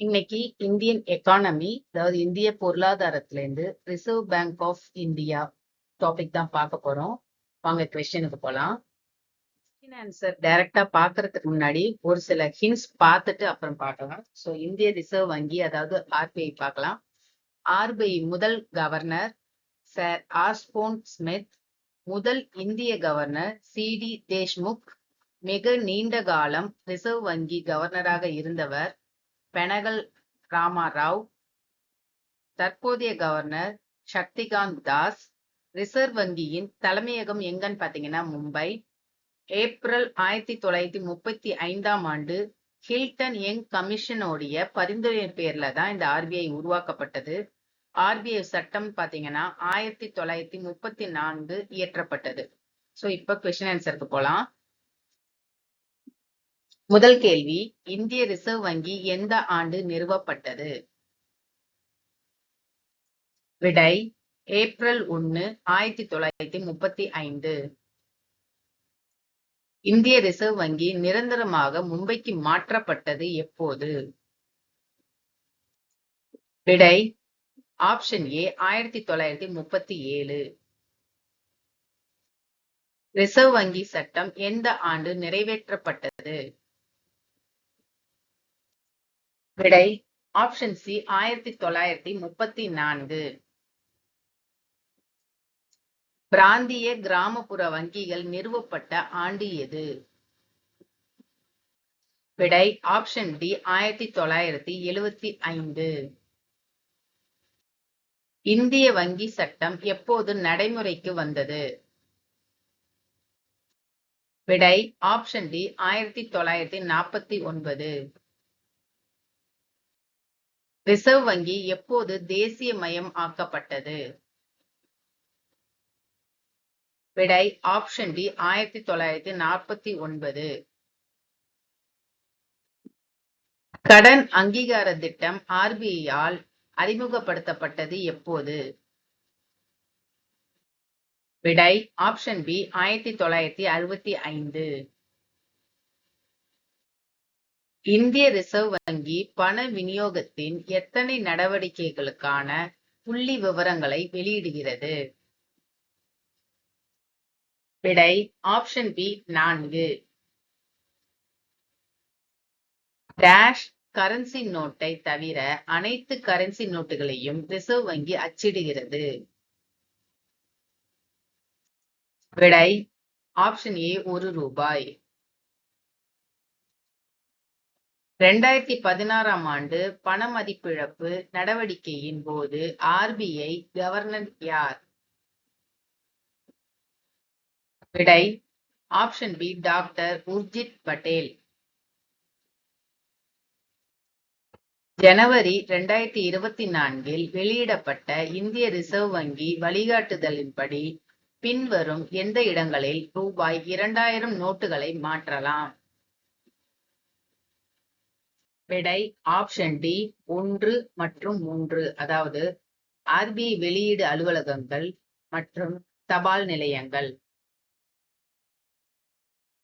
இன்னைக்கு Indian economy அதாவது இந்திய பொருளாதாரத்திலேருந்து reserve bank of India topic தான் பார்க்க போறோம். வாங்க கொஸ்டினுக்கு போகலாம் கொஸ்டின் ஆன்சர் டைரக்டா பாக்குறதுக்கு முன்னாடி ஒரு சில ஹிண்ட்ஸ் பார்த்துட்டு அப்புறம் பார்க்கலாம். ஸோ இந்திய ரிசர்வ் வங்கி அதாவது ஆர்பிஐ பார்க்கலாம். ஆர்பிஐ முதல் கவர்னர் சார் ஆஸ்போன் ஸ்மித் முதல் இந்திய கவர்னர் சி டி தேஷ்முக் மிக நீண்ட காலம் ரிசர்வ் வங்கி கவர்னராக இருந்தவர் பெனகல் ராமாராவ் தற்போதைய கவர்னர் சக்திகாந்த் தாஸ் ரிசர்வ் வங்கியின் தலைமையகம் எங்கன்னு பார்த்தீங்கன்னா மும்பை. ஏப்ரல் ஆயிரத்தி தொள்ளாயிரத்தி முப்பத்தி ஐந்தாம் ஆண்டு ஹில்டன் யங் கமிஷனோடைய பரிந்துரை பேர்ல தான் இந்த ஆர்பிஐ உருவாக்கப்பட்டது. ஆர்பிஐ சட்டம் பாத்தீங்கன்னா ஆயிரத்தி தொள்ளாயிரத்தி முப்பத்தி நான்கு இயற்றப்பட்டது. சோ இப்போ கொஸ்டின் ஆன்சருக்கு போலாம். முதல் கேள்வி இந்திய ரிசர்வ் வங்கி எந்த ஆண்டு நிறுவப்பட்டது? விடை ஏப்ரல் ஒன்னு ஆயிரத்தி தொள்ளாயிரத்தி முப்பத்தி ஐந்து. இந்திய ரிசர்வ் வங்கி நிரந்தரமாக மும்பைக்கு மாற்றப்பட்டது எப்போது? விடை ஆப்ஷன் ஏ ஆயிரத்தி தொள்ளாயிரத்தி முப்பத்தி ஏழு. ரிசர்வ் வங்கி சட்டம் எந்த ஆண்டு நிறைவேற்றப்பட்டது? விடை ஆப்ஷன் சி ஆயிரத்தி தொள்ளாயிரத்தி முப்பத்தி நான்கு. பிராந்திய கிராமப்புற வங்கிகள் நிறுவப்பட்ட ஆண்டு எது? விடை ஆப்ஷன் டி ஆயிரத்தி தொள்ளாயிரத்தி எழுவத்தி ஐந்து. இந்திய வங்கி சட்டம் எப்போது நடைமுறைக்கு வந்தது? விடை ஆப்ஷன் டி ஆயிரத்தி தொள்ளாயிரத்தி நாற்பத்தி ஒன்பது. ரிசர்வ் வங்கி எப்போது தேசிய மயம் ஆக்கப்பட்டது? விடை ஆப்ஷன் டி ஆயிரத்தி தொள்ளாயிரத்தி நாற்பத்தி ஒன்பது. கடன் அங்கீகார திட்டம் ஆர்பிஐயால் அறிமுகப்படுத்தப்பட்டது எப்போது? விடை ஆப்ஷன் பி ஆயிரத்தி தொள்ளாயிரத்தி அறுபத்தி ஐந்து. இந்திய ரிசர்வ் வங்கி பண விநியோகத்தின் எத்தனை நடவடிக்கைகளுக்கான புள்ளி விவரங்களை வெளியிடுகிறது? விடை ஆப்ஷன் பி நான்கு. டேஷ் கரன்சி நோட்டை தவிர அனைத்து கரன்சி நோட்டுகளையும் ரிசர்வ் வங்கி அச்சிடுகிறது. விடை ஆப்ஷன் ஏ ஒரு ரூபாய். ரெண்டாயிரத்தி பதினாறாம் ஆண்டு பண மதிப்பிழப்பு நடவடிக்கையின் போது ஆர்பிஐ கவர்னர் யார்? விடை option B doctor Urjit Patel. ஜனவரி இரண்டாயிரத்தி இருபத்தி நான்கில் வெளியிடப்பட்ட இந்திய ரிசர்வ் வங்கி வழிகாட்டுதலின்படி பின்வரும் எந்த இடங்களில் ரூபாய் இரண்டாயிரம் நோட்டுகளை மாற்றலாம்? விடை ஆப்ஷன் டி ஒன்று மற்றும் மூன்று. அதாவது ஆர்பிஐ வெளியீடு அலுவலகங்கள் மற்றும் தபால் நிலையங்கள்.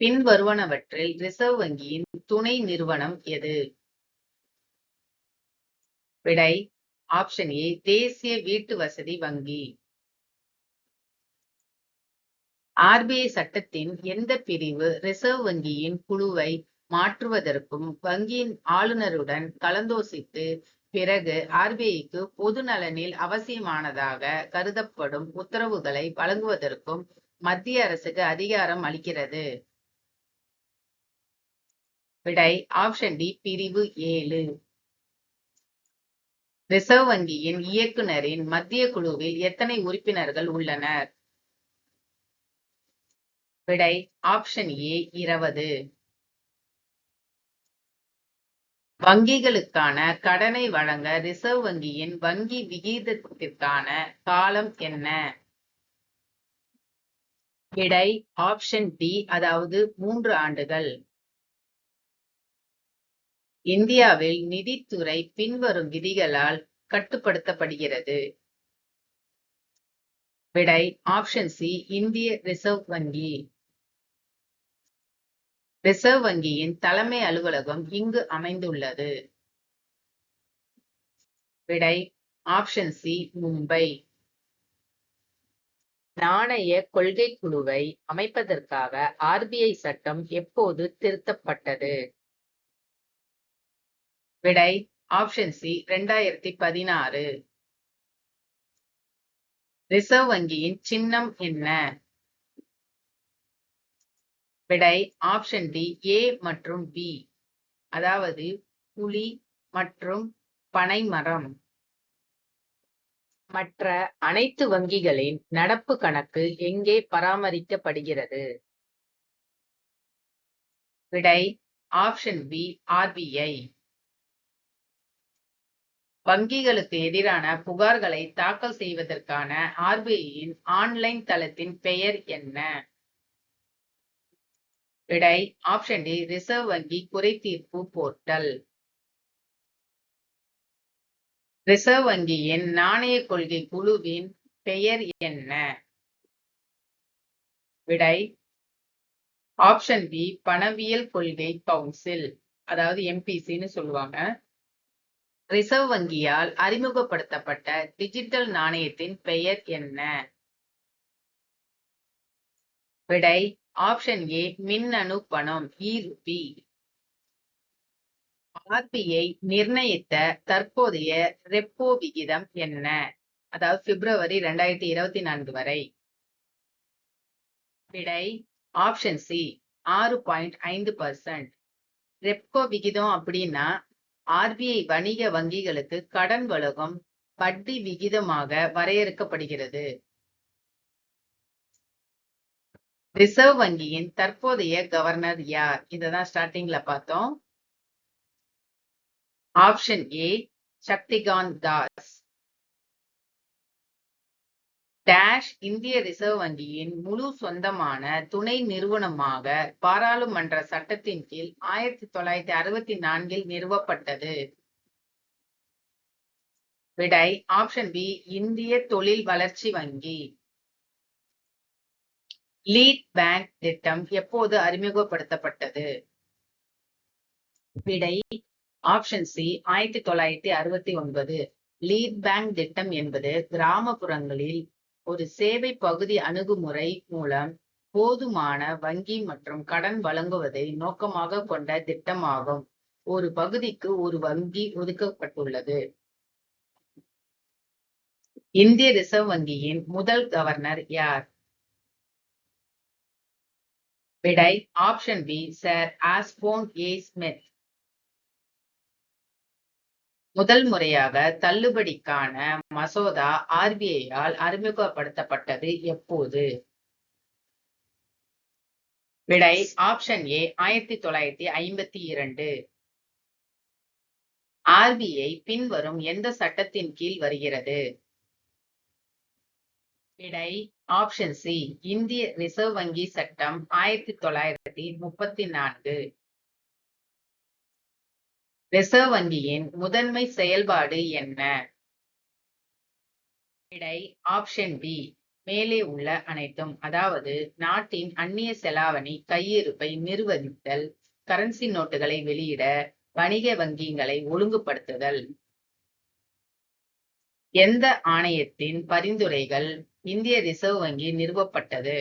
பின்வருவனவற்றில் ரிசர்வ் வங்கியின் துணை நிறுவனம் எது? விடை ஆப்ஷன் ஏ தேசிய வீட்டு வசதி வங்கி ஆர்பிஐ சட்டத்தின் எந்த பிரிவு ரிசர்வ் வங்கியின் குழுவை மாற்றுவதற்கும் வங்கியின் ஆளுநருடன் கலந்தோசித்து பிறகு ஆர்பிஐக்கு பொது நலனில் அவசியமானதாக கருதப்படும் உத்தரவுகளை வழங்குவதற்கும் மத்திய அரசுக்கு அதிகாரம் அளிக்கிறது. விடை ஆப்ஷன் டி பிரிவு ஏழு. ரிசர்வ் வங்கியின் இயக்குனரின் மத்திய குழுவில் எத்தனை உறுப்பினர்கள் உள்ளனர்? விடை ஆப்ஷன் ஏ இருபது. வங்கிகளுக்கான கடனை வழங்க ரிசர்வ் வங்கியின் வங்கி விகிதத்திற்கான காலம் என்ன? விடை ஆப்ஷன் டி அதாவது மூன்று ஆண்டுகள். இந்தியாவில் நிதித்துறை பின்வரும் விதிகளால் கட்டுப்படுத்தப்படுகிறது. விடை ஆப்ஷன் சி இந்திய ரிசர்வ் வங்கி. ரிசர்வ் வங்கியின் தலைமை அலுவலகம் இங்கு அமைந்துள்ளது. விடை ஆப்ஷன் சி மும்பை. நாணய கொள்கை குழுவை அமைப்பதற்காக ஆர்பிஐ சட்டம் எப்போது திருத்தப்பட்டது? விடை ஆப்ஷன் சி ரெண்டாயிரத்தி பதினாறு. ரிசர்வ் வங்கியின் சின்னம் என்ன? விடை ஆப்ஷன் டி ஏ மற்றும் பி அதாவது புலி மற்றும் பனைமரம். மற்ற அனைத்து வங்கிகளின் நடப்பு கணக்கு எங்கே பராமரிக்கப்படுகிறது? விடை ஆப்ஷன் பி ஆர்பிஐ வங்கிகளுக்கு எதிரான புகார்களை தாக்கல் செய்வதற்கான ஆர்பிஐயின் ஆன்லைன் தளத்தின் பெயர் என்ன? விடை ஆப்ஷன் டி ரிசர்வ் வங்கி குறைதீர்ப்பு போர்ட்டல் ரிசர்வ் வங்கியின் நாணய கொள்கை குழுவின் பெயர் என்ன? விடை ஆப்ஷன் பி பணவியல் கொள்கை கவுன்சில் அதாவது எம்பிசின்னு சொல்லுவாங்க. ரிசர்வ் வங்கியால் அறிமுகப்படுத்தப்பட்ட டிஜிட்டல் நாணயத்தின் பெயர் என்ன? விடை ஆப்ஷன் ஏ மின்னணு பணம் ஈருபி ஆர்பிஐ நிர்ணயித்த தற்போதைய ரெப்போ விகிதம் என்ன? அதாவது பிப்ரவரி ரெண்டாயிரத்தி இருபத்தி நான்கு வரை. விடை ஆப்ஷன் சி ஆறு பாயிண்ட் ஐந்து பர்சன்ட் ரெப்கோ விகிதம் அப்படின்னா ஆர்பிஐ வணிக வங்கிகளுக்கு கடன் வழங்கும் வட்டி விகிதமாக வரையறுக்கப்படுகிறது. ரிசர்வ் வங்கியின் தற்போதைய கவர்னர் யார்? இததான் ஸ்டார்டிங்ல பார்த்தோம். Option A Shaktikanta Das. Dash இந்திய ரிசர்வ் வங்கியின் முழு சொந்தமான துணை நிறுவனமாக பாராளுமன்ற சட்டத்தின் கீழ் ஆயிரத்தி தொள்ளாயிரத்தி அறுபத்தி நான்கில் நிறுவப்பட்டது. விடை ஆப்ஷன் பி இந்திய தொழில் வளர்ச்சி வங்கி. லீட் பேங்க் திட்டம் எப்போது அறிமுகப்படுத்தப்பட்டது? விடை ஆப்ஷன் சி ஆயிரத்தி தொள்ளாயிரத்தி அறுபத்தி ஒன்பது. லீட் பேங்க் திட்டம் என்பது கிராமப்புறங்களில் ஒரு சேவை பகுதி அணுகுமுறை மூலம் போதுமான வங்கி மற்றும் கடன் வழங்குவதை நோக்கமாக கொண்ட திட்டமாகும். ஒரு பகுதிக்கு ஒரு வங்கி ஒதுக்கப்பட்டுள்ளது. இந்திய ரிசர்வ் வங்கியின் முதல் கவர்னர் யார்? விடை option B sir Osborne A Smith முதல் முறையாக தள்ளுபடிக்கான மசோதா ஆர்பிஐயால் அறிமுகப்படுத்தப்பட்டது எப்போது? விடை ஆப்ஷன் ஏ ஆயிரத்தி தொள்ளாயிரத்தி ஐம்பத்தி இரண்டு. ஆர்பிஐ பின்வரும் எந்த சட்டத்தின் கீழ் வருகிறது? விடை ஆப்ஷன் சி இந்திய ரிசர்வ் வங்கி சட்டம் ஆயிரத்தி தொள்ளாயிரத்தி முப்பத்தி நான்கு. ரிசர்வ் வங்கியின் முதன்மை செயல்பாடு என்ன? விடை ஆப்ஷன் பி மேலே உள்ள அனைத்தும் அதாவது நாட்டின் அந்நிய செலாவணி கையிருப்பை நிர்வகித்தல் கரன்சி நோட்டுகளை வெளியிட வணிக வங்கிகளை ஒழுங்குபடுத்துதல். எந்த ஆணையத்தின் பரிந்துரைகள்? இந்திய ரிசர்வ் வங்கி நிறுவப்பட்டது.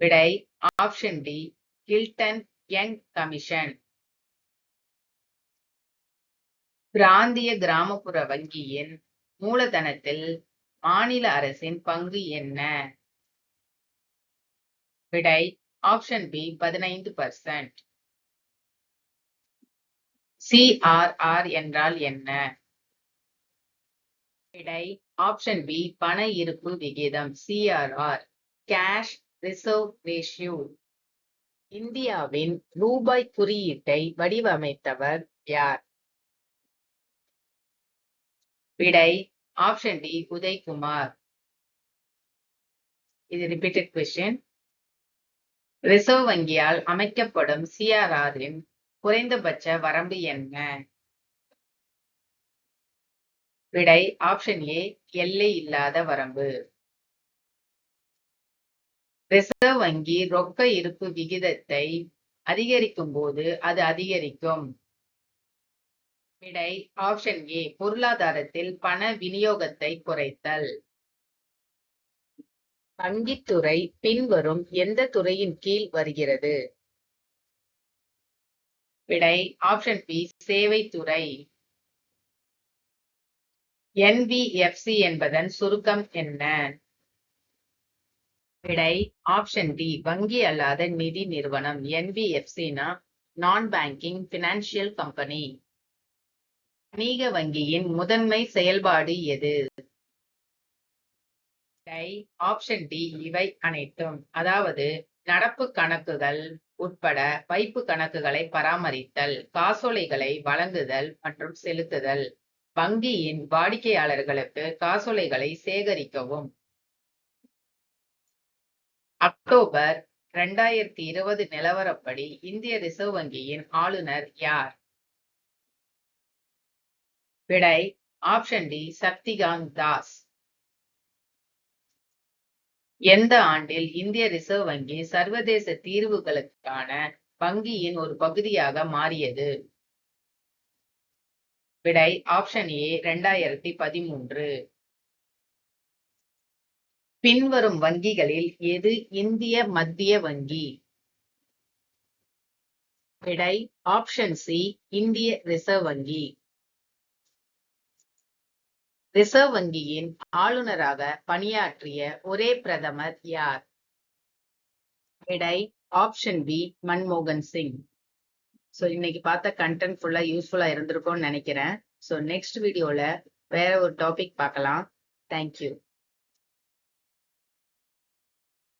விடை option D Hilton Young commission பிராந்திய கிராமப்புற வங்கியின் மூலதனத்தில் மாநில அரசின் பங்கு என்ன? விடை ஆப்ஷன் பி பதினைந்து பர்சன்ட் சிஆர்ஆர் என்றால் என்ன? விடை ஆப்ஷன் பி பண இருப்பு விகிதம் சிஆர்ஆர் கேஷ் ரிசர்வ் ரேஷியோ இந்தியாவின் ரூபாய் குறியீட்டை வடிவமைத்தவர் யார்? விடை ஆப்ஷன் டி உதய்குமார். இது ரிப்பீட்டட் கொஸ்டின் ரிசர்வ் வங்கியால் அமைக்கப்படும் சிஆர்ஆரின் குறைந்தபட்ச வரம்பு என்ன? விடை ஆப்ஷன் ஏ எல்லை இல்லாத வரம்பு. ரிசர்வ் வங்கி ரொக்க இருப்பு விகிதத்தை அதிகரிக்கும் போது அது அதிகரிக்கும். விடை ஆப்ஷன் ஏ பொருளாதாரத்தில் பண விநியோகத்தை குறைத்தல். வங்கித்துறை பின்வரும் எந்த துறையின் கீழ் வருகிறது? விடை ஆப்ஷன் பி சேவை துறை என்பிஎஃப்சி என்பதன் சுருக்கம் என்ன? விடை ஆப்ஷன் டி வங்கி அல்லாத நிதி நிறுவனம். என்பிஎஃப்சினா நான் பேங்கிங் பினான்சியல் கம்பெனி வணிக வங்கியின் முதன்மை செயல்பாடு எது? ஆப்ஷன் டி இவை அனைத்தும். அதாவது நடப்பு கணக்குகள் உட்பட வைப்பு கணக்குகளை பராமரித்தல் காசோலைகளை வழங்குதல் மற்றும் செலுத்துதல். வங்கியின் வாடிக்கையாளர்களுக்கு காசோலைகளை சேகரிக்கவும். அக்டோபர் இரண்டாயிரத்தி இருபது நிலவரப்படி இந்திய ரிசர்வ் வங்கியின் ஆளுநர் யார்? விடை ஆப்ஷன் டி சக்திகாந்த் தாஸ். எந்த ஆண்டில் இந்திய ரிசர்வ் வங்கி சர்வதேச தீர்வுகளுக்கான வங்கியின் ஒரு பகுதியாக மாறியது? விடை ஆப்ஷன் ஏ இரண்டாயிரத்தி பதிமூன்று. பின்வரும் வங்கிகளில் எது இந்திய மத்திய வங்கி? விடை ஆப்ஷன் சி இந்திய ரிசர்வ் வங்கி. ரிசர்வ் வங்கியின் ஆளுநராக பணியாற்றிய ஒரே பிரதமர் யார்? விடை ஆப்ஷன் பி மன்மோகன் சிங். ஸோ இன்னைக்கு பார்த்த கண்டென்ட் ஃபுல்லா யூஸ்ஃபுல்லா இருந்திருக்கும்னு நினைக்கிறேன். ஸோ நெக்ஸ்ட் வீடியோல வேற ஒரு டாபிக் பார்க்கலாம். தேங்க்யூ